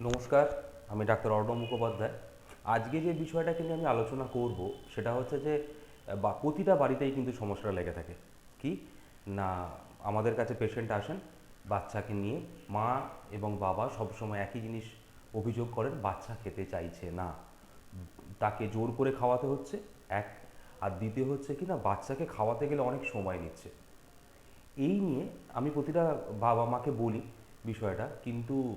নমস্কার, আমি ডাক্তার অর্ণব মুখোপাধ্যায়। আজকে যে বিষয়টাকে নিয়ে আমি আলোচনা করব, সেটা হচ্ছে যে, বা প্রতিটা বাড়িতেই কিন্তু সমস্যাটা লেগে থাকে। কি? না, আমাদের কাছে পেশেন্ট আসেন, বাচ্চাকে নিয়ে মা এবং বাবা সবসময় একই জিনিস অভিযোগ করেন, বাচ্চা খেতে চাইছে না। তাকে জোর করে খাওয়াতে হচ্ছে, এক। আর দ্বিতীয় হচ্ছে কি না, বাচ্চাকে খাওয়াতে গেলে অনেক সময় নিচ্ছে। এই নিয়ে আমি প্রতিটা বাবা মাকে বলি বিষয়টা, কিন্তু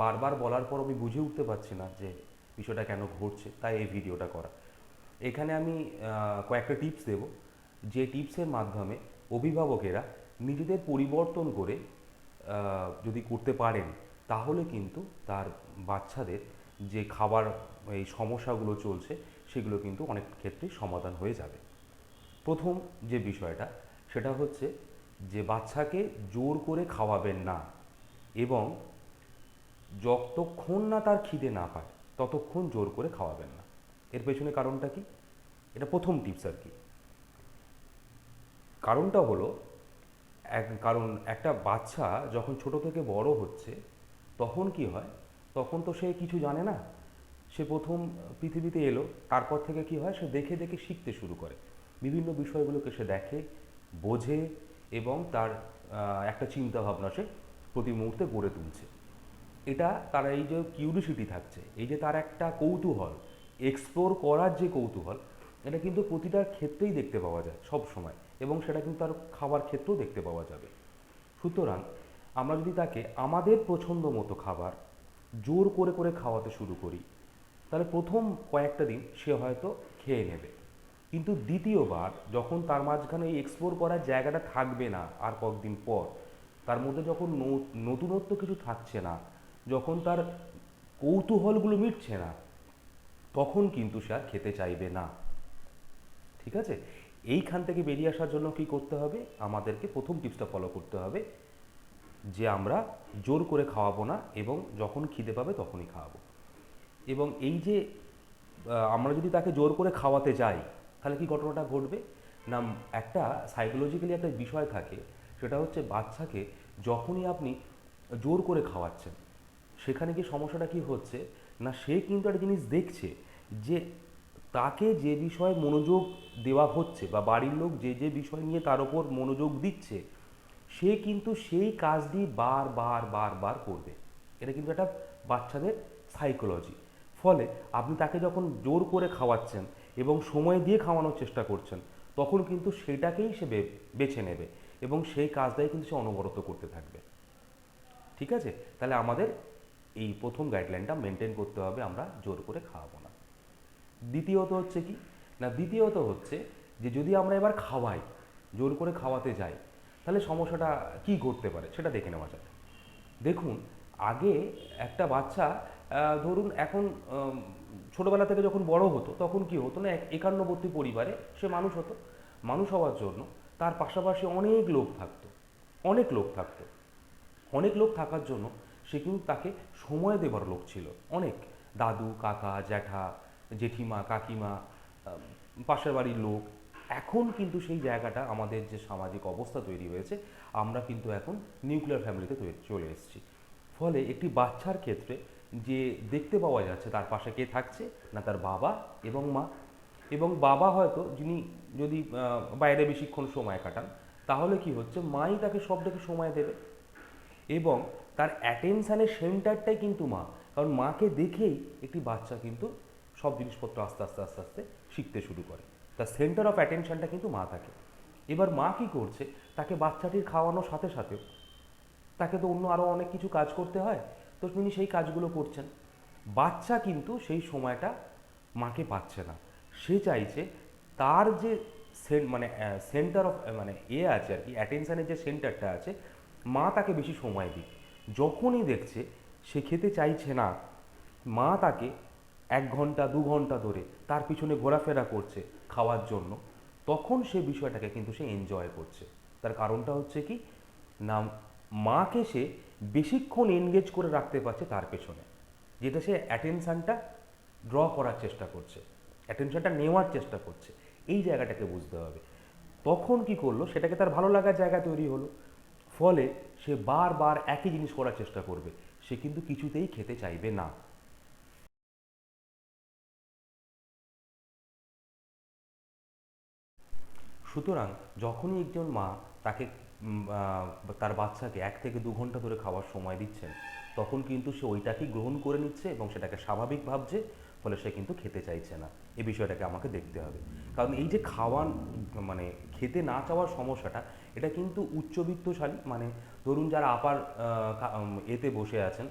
বারবার বলার পর আমি বুঝে উঠতে পারছি না যে বিষয়টা কেন ঘটছে, তাই এই ভিডিওটা করা। এখানে আমি কয়েকটা টিপস দেব। যে টিপসের মাধ্যমে অভিভাবকেরা নিজেদের পরিবর্তন করে যদি করতে পারেন, তাহলে কিন্তু তার বাচ্চাদের যে খাবার, এই সমস্যাগুলো চলছে, সেগুলো কিন্তু অনেক ক্ষেত্রে সমাধান হয়ে যাবে। প্রথম যে বিষয়টা, সেটা হচ্ছে যে বাচ্চাকে জোর করে খাওয়াবেন না এবং যতক্ষণ না তার খিদে না পায়, ততক্ষণ জোর করে খাওয়াবেন না। এর পেছনে কারণটা কি? এটা প্রথম টিপস আর কি। কারণটা হলো, এক, কারণ একটা বাচ্চা যখন ছোট থেকে বড় হচ্ছে, তখন কি হয়? তখন তো সে কিছু জানে না। সে প্রথম পৃথিবীতে এলো, তারপর থেকে কি হয়? সে দেখে দেখে শিখতে শুরু করে। বিভিন্ন বিষয়গুলোকে সে দেখে, বোঝে এবং তার একটা চিন্তা ভাবনা সে প্রতি মুহূর্তে গড়ে তুলছে। এটা তার এই যে কিউরিসিটি থাকছে, এই যে তার একটা কৌতূহল এক্সপ্লোর করার যে কৌতূহল, এটা কিন্তু প্রতিটা ক্ষেত্রেই দেখতে পাওয়া যায় সব সময় এবং সেটা কিন্তু তার খাবার ক্ষেত্রেও দেখতে পাওয়া যাবে। সুতরাং আমরা যদি তাকে আমাদের পছন্দ মতো খাবার জোর করে করে খাওয়াতে শুরু করি, তাহলে প্রথম কয়েকটা দিন সে হয়তো খেয়ে নেবে। কিন্তু দ্বিতীয়বার যখন তার মাঝখানে এই এক্সপ্লোর করার জায়গাটা থাকবে না আর কয়েকদিন পর, তার মধ্যে যখন নতুনত্ব কিছু থাকছে না যখন তার কৌতূহলগুলো মিটছে না, তখন কিন্তু সে আর খেতে চাইবে না। ঠিক আছে? এইখান থেকে বেরিয়ে আসার জন্য কি করতে হবে? আমাদেরকে প্রথম টিপসটা ফলো করতে হবে, যে আমরা জোর করে খাওয়াবো না এবং যখন খিদে পাবে তখনই খাওয়াবো। এবং এই যে আমরা যদি তাকে জোর করে খাওয়াতে যাই, তাহলে কি ঘটনাটা ঘটবে? না, একটা সাইকোলজিক্যালি একটা বিষয় থাকে, সেটা হচ্ছে বাচ্চাকে যখনই আপনি জোর করে খাওয়াচ্ছেন সেখানে কি সমস্যাটা কি হচ্ছে? না, সে কিন্তু একটা জিনিস দেখছে যে তাকে যে বিষয়ে মনোযোগ দেওয়া হচ্ছে বা বাড়ির লোক যে যে বিষয় নিয়ে তার ওপর মনোযোগ দিচ্ছে, সে কিন্তু সেই কাজটি বার বার বার বার করবে। এটা কিন্তু একটা বাচ্চাদের সাইকোলজি ফলে আপনি তাকে যখন জোর করে খাওয়াচ্ছেন এবং সময় দিয়ে খাওয়ানোর চেষ্টা করছেন, তখন কিন্তু সেটাকেই সে বেছে নেবে এবং সেই কাজটাই কিন্তু সে অনবরত করতে থাকবে। ঠিক আছে? তাহলে আমাদের এই প্রথম গাইডলাইনটা মেনটেন করতে হবে আমরা জোর করে খাওয়াবো না। দ্বিতীয়ত হচ্ছে কি? না, দ্বিতীয়ত হচ্ছে যে যদি আমরা এবার খাওয়াই, জোর করে খাওয়াতে যাই, তাহলে সমস্যাটা কি করতে পারে সেটা দেখে নেওয়া যাক। দেখুন, আগে একটা বাচ্চা ধরুন এখন ছোটবেলা থেকে যখন বড় হতো, তখন কি হতো না একান্নবর্তী পরিবারে সে মানুষ হতো। মানুষ হওয়ার জন্য তার পাশাপাশি অনেক লোক থাকতো, অনেক লোক থাকতো। অনেক লোক থাকার জন্য সে কিন্তু তাকে সময় দেবার লোক ছিল। অনেক দাদু, কাকা, জ্যাঠা, জেঠিমা, কাকিমা পাশের বাড়ির লোক। এখন কিন্তু সেই জায়গাটা আমাদের যে সামাজিক অবস্থা তৈরি হয়েছে, আমরা কিন্তু এখন নিউক্লিয়ার ফ্যামিলিতে চলে এসেছি। ফলে একটি বাচ্চার ক্ষেত্রে যে দেখতে পাওয়া যাচ্ছে তার পাশে কে থাকছে না তার বাবা এবং মা। এবং বাবা হয়তো যিনি যদি বাইরে বেশিক্ষণ সময় কাটান, তাহলে কি হচ্ছে, মাই তাকে সব থেকে সময় দেবে। এবং তার অ্যাটেনশানের সেন্টারটাই কিন্তু মা। কারণ মাকে দেখেই একটি বাচ্চা কিন্তু সব জিনিসপত্র আস্তে আস্তে আস্তে আস্তে শিখতে শুরু করে। তার সেন্টার অফ অ্যাটেনশনটা কিন্তু মা থাকে। এবার মা কি করছে, তাকে বাচ্চাটির খাওয়ানোর সাথে সাথে তাকে তো অন্য আরও অনেক কিছু কাজ করতে হয়, তো তিনি সেই কাজগুলো করছেন। বাচ্চা কিন্তু সেই সময়টা মাকে পাচ্ছে না। সে চাইছে তার যে মানে সেন্টার অফ মানে এ আছে আর কি অ্যাটেনশানের যে সেন্টারটা আছে, মা তাকে বেশি সময় দিক। যখনই দেখছে, সে খেতে চাইছে না। মা তাকে এক ঘণ্টা, দু ঘণ্টা ধরে তার পিছনে ঘোরাফেরা করছে খাওয়ার জন্য। তখন সে বিষয়টাকে কিন্তু সে এনজয় করছে। তার কারণটা হচ্ছে কি, না, মাকে সে বেশিক্ষণ এনগেজ করে রাখতে পারছে তার পেছনে। যেটা সে অ্যাটেনশানটা ড্র করার চেষ্টা করছে অ্যাটেনশনটা নেওয়ার চেষ্টা করছে। এই জায়গাটাকে বুঝতে হবে। তখন কি করল, সেটাকে তার ভালো লাগার জায়গা তৈরি হলো। ফলে সে বারবার একই জিনিস করার চেষ্টা করবে। সে কিন্তু কিছুতেই খেতে চাইবে না। সুতরাং যখনই একজন মা তাকে তার বাচ্চাকে এক থেকে দু ঘণ্টা ধরে খাওয়ার সময় দিচ্ছেন, তখন কিন্তু সে ওইটাকেই গ্রহণ করে নিচ্ছে এবং সেটাকে স্বাভাবিক ভাবছে, ফলে সে কিন্তু খেতে চাইছে না। এই বিষয়টাকে আমাকে দেখতে হবে। কারণ এই যে খাওয়ান মানে খেতে না চাওয়ার সমস্যাটা, এটা কিন্তু উচ্চবিত্তশালী মানে ধরুন যারা আপার এতে বসে আছেন,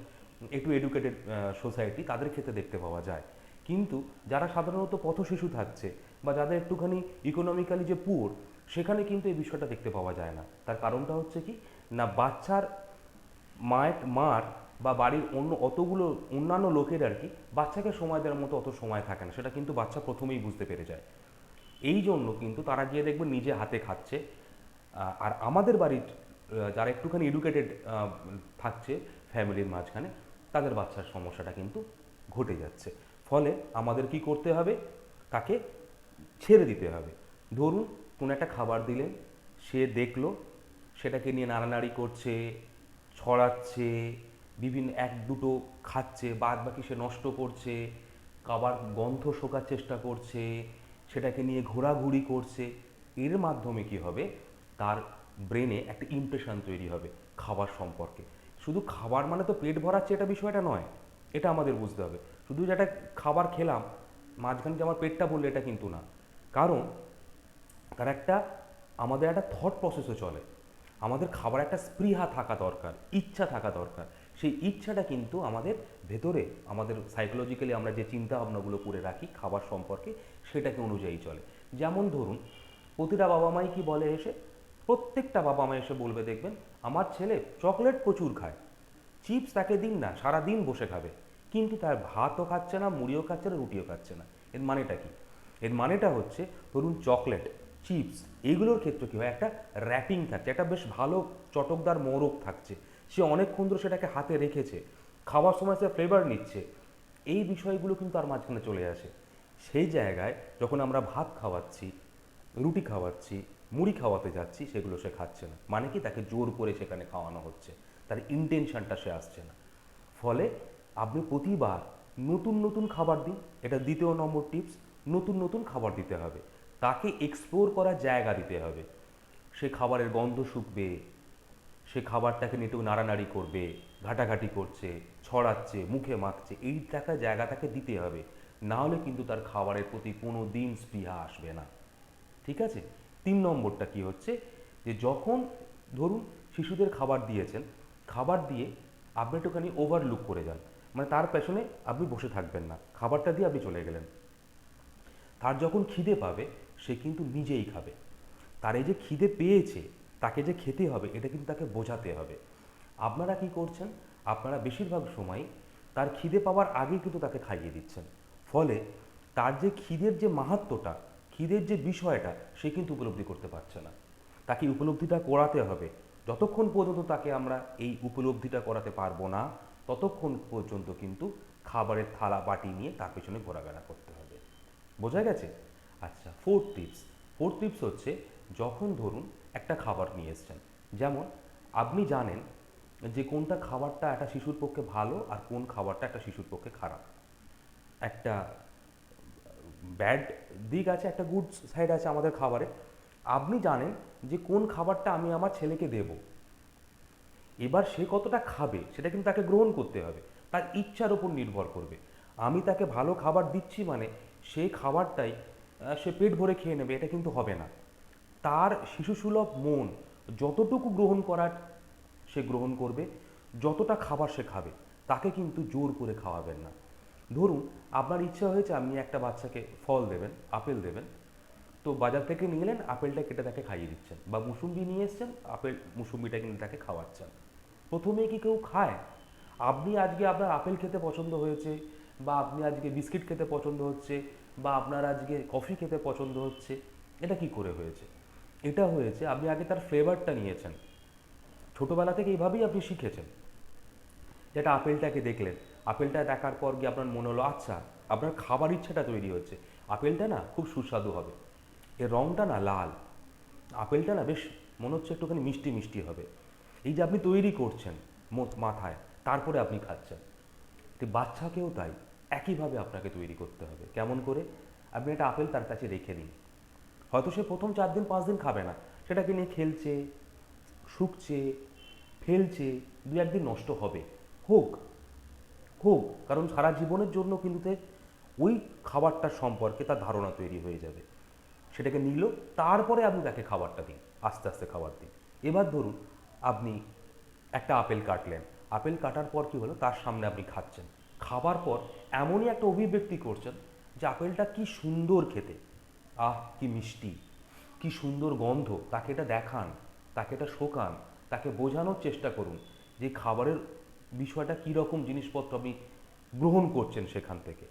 একটু এডুকেটেড সোসাইটি তাদের ক্ষেত্রে দেখতে পাওয়া যায়। কিন্তু যারা সাধারণত পথশিশু থাকছে বা যাদের একটুখানি ইকোনমিক্যালি যে পুয়ার সেখানে কিন্তু এই বিষয়টা দেখতে পাওয়া যায় না। তার কারণটা হচ্ছে কি, না বাচ্চার মায়ের, মার বা বাড়ির অন্য অতগুলো অন্যান্য লোকের আর কি, বাচ্চাকে সময় দেওয়ার মতো অত সময় থাকে না। সেটা কিন্তু বাচ্চা প্রথমেই বুঝতে পেরে যায়। এই জন্য কিন্তু তারা গিয়ে দেখবেন নিজে হাতে খাচ্ছে। আর আমাদের বাড়ির যারা একটুখানি এডুকেটেড থাকছে ফ্যামিলির মাঝখানে, তাদের বাচ্চার সমস্যাটা কিন্তু ঘটে যাচ্ছে। ফলে আমাদের কি করতে হবে? তাকে ছেড়ে দিতে হবে। ধরুন, কোনো একটা খাবার দিলেন, সে দেখল, সেটাকে নিয়ে নাড়ানাড়ি করছে, ছড়াচ্ছে, বিভিন্ন এক দুটো খাচ্ছে, বাদ বাকি সে নষ্ট করছে, খাবার গন্ধ শোকার চেষ্টা করছে, সেটাকে নিয়ে ঘোরাঘুরি করছে। এর মাধ্যমে কি হবে? তার ব্রেনে একটা ইমপ্রেশন তৈরি হবে খাবার সম্পর্কে। শুধু খাবার মানে তো পেট ভরাচ্ছে এটা বিষয়টা নয়, এটা আমাদের বুঝতে হবে। শুধু যেটা খাবার খেলাম, মাঝখানে যে আমার পেটটা বললে এটা কিন্তু না। কারণ তার একটা, আমাদের একটা থট প্রসেসও চলে। আমাদের খাবার একটা স্পৃহা থাকা দরকার, ইচ্ছা থাকা দরকার। সেই ইচ্ছাটা কিন্তু আমাদের ভেতরে, আমাদের সাইকোলজিক্যালি আমরা যে চিন্তা ভাবনাগুলো করে রাখি খাবার সম্পর্কে, সেটাকে অনুযায়ী চলে। যেমন ধরুন, প্রতিটা বাবা মাই কি বলে এসে প্রত্যেকটা বাবা মা এসে বলবে, দেখবেন, আমার ছেলে চকলেট প্রচুর খায়। চিপস তাকে দিন না সারা দিন বসে খাবে। কিন্তু তার ভাতও খাচ্ছে না, মুড়িও খাচ্ছে না, রুটিও খাচ্ছে না। এর মানেটা কি? এর মানেটা হচ্ছে, ধরুন চকলেট, চিপস, এগুলোর ক্ষেত্রে কী হয়? একটা র্যাপিং থাকছে, একটা বেশ ভালো চটকদার মোরক থাকছে। সে অনেকক্ষণ ধরে সেটাকে হাতে রেখেছে, খাওয়ার সময় সে ফ্লেভার নিচ্ছে। এই বিষয়গুলো কিন্তু তার মাঝখানে চলে আসে। সেই জায়গায় যখন আমরা ভাত খাওয়াচ্ছি, রুটি খাওয়াচ্ছি মুড়ি খাওয়াতে যাচ্ছি, সেগুলো সে খাচ্ছে না। মানে কি, তাকে জোর করে সেখানে খাওয়ানো হচ্ছে। তার ইন্টেনশনটা সে আসছে না। ফলে আপনি প্রতিবার নতুন নতুন খাবার দিন, এটা দ্বিতীয় নম্বর টিপস নতুন নতুন খাবার দিতে হবে। তাকে এক্সপ্লোর করার জায়গা দিতে হবে। সে খাবারের গন্ধ শুকবে, সে খাবারটাকে একটু নাড়ানাড়ি করবে, ঘাটাঘাটি করছে, ছড়াচ্ছে, মুখে মাখছে, এই টাকা, জায়গা তাকে দিতে হবে। না হলে কিন্তু তার খাবারের প্রতি কোনো দিন স্পৃহা আসবে না। ঠিক আছে? তিন নম্বরটা কি হচ্ছে? যে যখন ধরুন শিশুদের খাবার দিয়েছেন, খাবার দিয়ে আপনি একটুখানি ওভারলুক করে যান। মানে তার পেছনে আপনি বসে থাকবেন না। খাবারটা দিয়ে আপনি চলে গেলেন। তার যখন খিদে পাবে, সে কিন্তু নিজেই খাবে। তার এই যে খিদে পেয়েছে, তাকে যে খেতে হবে, এটা কিন্তু তাকে বোঝাতে হবে। আপনারা কি করছেন? আপনারা বেশিরভাগ সময় তার খিদে পাওয়ার আগেই কিন্তু তাকে খাইয়ে দিচ্ছেন। ফলে তার যে খিদের যে মাহাত্ম্যটা খিদের যে বিষয়টা, সে কিন্তু উপলব্ধি করতে পারছে না। তাকে উপলব্ধিটা করাতে হবে। যতক্ষণ পর্যন্ত তাকে আমরা এই উপলব্ধিটা করাতে পারব না, ততক্ষণ পর্যন্ত কিন্তু খাবারের থালা বাটি নিয়ে তার পেছনে ঘোরাফেরা করতে হবে। বোঝা গেছে? আচ্ছা ফোর্থ টিপস ফোর্থ টিপস হচ্ছে, যখন ধরুন একটা খাবার নিয়ে এসছেন, যেমন আপনি জানেন যে কোনটা খাবারটা একটা শিশুর পক্ষে ভালো আর কোন খাবারটা একটা শিশুর পক্ষে খারাপ। একটা ব্যাড দিক আছে, একটা গুড সাইড আছে আমাদের খাবারে। আপনি জানেন যে কোন খাবারটা আমি আমার ছেলেকে দেব। এবার সে কতটা খাবে, সেটা কিন্তু তাকে গ্রহণ করতে হবে। তার ইচ্ছার উপর নির্ভর করবে। আমি তাকে ভালো খাবার দিচ্ছি মানে সেই খাবারটাই সে পেট ভরে খেয়ে নেবে, এটা কিন্তু হবে না। তার শিশুসুলভ মন যতটুকু গ্রহণ করার সে গ্রহণ করবে, যতটা খাবার সে খাবে, তাকে কিন্তু জোর করে খাওয়াবেন না। ধরুন, আপনার ইচ্ছা হয়েছে আপনি একটা বাচ্চাকে ফল দেবেন, আপেল দেবেন। তো বাজার থেকে নিয়ে এলেন, আপেলটা কেটে তাকে খাইয়ে দিচ্ছেন বা মুসুম্বি নিয়ে এসছেন, আপেল, মুসুম্বিটা কিন্তু তাকে খাওয়াচ্ছেন। প্রথমে কি কেউ খায়? আপনি আজকে আপনার আপেল খেতে পছন্দ হয়েছে বা আপনি আজকে বিস্কিট খেতে পছন্দ হচ্ছে বা আপনার আজকে কফি খেতে পছন্দ হচ্ছে, এটা কি করে হয়েছে? এটা হয়েছে, আপনি আগে তার ফ্লেভারটা নিয়েছেন। ছোটোবেলা থেকে এইভাবেই আপনি শিখেছেন। যেটা আপেলটাকে দেখলেন আপেলটা দেখার পর গিয়ে আপনার মনে হলো আচ্ছা আপনার খাবার ইচ্ছাটা তৈরি হচ্ছে। আপেলটা না খুব সুস্বাদু হবে। এর রঙটা না লাল। আপেলটা না বেশ মনে হচ্ছে একটুখানি মিষ্টি মিষ্টি হবে। এই যে আপনি তৈরি করছেন মাথায়, তারপরে আপনি খাচ্ছেন। তো বাচ্চাকেও তাই, একইভাবে আপনাকে তৈরি করতে হবে। কেমন করে? আপনি একটা আপেল তার কাছে রেখে দিন। হয়তো সে প্রথম চার দিন, পাঁচ দিন খাবে না। সেটাকে নিয়ে খেলছে, শুকছে, ফেলছে দু একদিন নষ্ট হবে। হোক হোক কারণ সারা জীবনের জন্য কিন্তু ওই খাবারটার সম্পর্কে তার ধারণা তৈরি হয়ে যাবে। সেটাকে নিল, তারপরে আপনি তাকে খাবারটা দিন আস্তে আস্তে খাবার দিন এবার ধরুন আপনি একটা আপেল কাটলেন, আপেল কাটার পর কি হলো? তার সামনে আপনি খাচ্ছেন। খাবার পর এমনই একটা অভিব্যক্তি করছেন যে আপেলটা কি সুন্দর খেতে। আহ, কি মিষ্টি, কি সুন্দর গন্ধ, তাকে এটা দেখান, তাকে এটা শোকান, তাকে বোঝানোর চেষ্টা করুন যে খাবারের বিষয়টা কী রকম জিনিসপত্র আপনি গ্রহণ করছেন সেখান থেকে?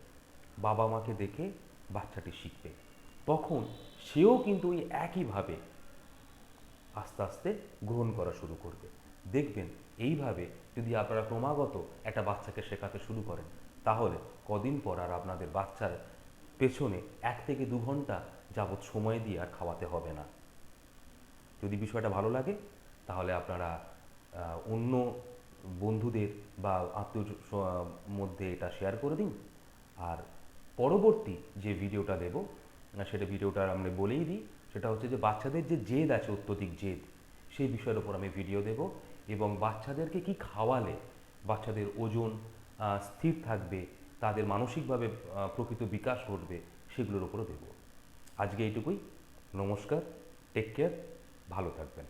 বাবা মাকে দেখে বাচ্চাটি শিখবে। তখন সেও কিন্তু ওই একইভাবে আস্তে আস্তে গ্রহণ করা শুরু করবে। দেখবেন এইভাবে যদি আপনারা ক্রমাগত একটা বাচ্চাকে শেখাতে শুরু করেন, তাহলে কদিন পর আর আপনাদের বাচ্চার পেছনে এক থেকে দু ঘণ্টা যাবৎ সময় দিয়ে আর খাওয়াতে হবে না। যদি বিষয়টা ভালো লাগে, তাহলে আপনারা অন্য বন্ধুদের বা আত্মীয় মধ্যে এটা শেয়ার করে দিন। আর পরবর্তী যে ভিডিওটা দেব, সেটা ভিডিওটা আমরা বলেই দিই। সেটা হচ্ছে যে বাচ্চাদের যে জেদ আছে, অত্যধিক জেদ, সেই বিষয়ের ওপর আমি ভিডিও দেব এবং বাচ্চাদেরকে কি খাওয়ালে, বাচ্চাদের ওজন স্থির থাকবে, তাদের মানসিকভাবে প্রকৃত বিকাশ ঘটবে, সেগুলোর উপরও দেব। আজকে এইটুকুই। নমস্কার। টেক কেয়ার ভালো থাকবেন।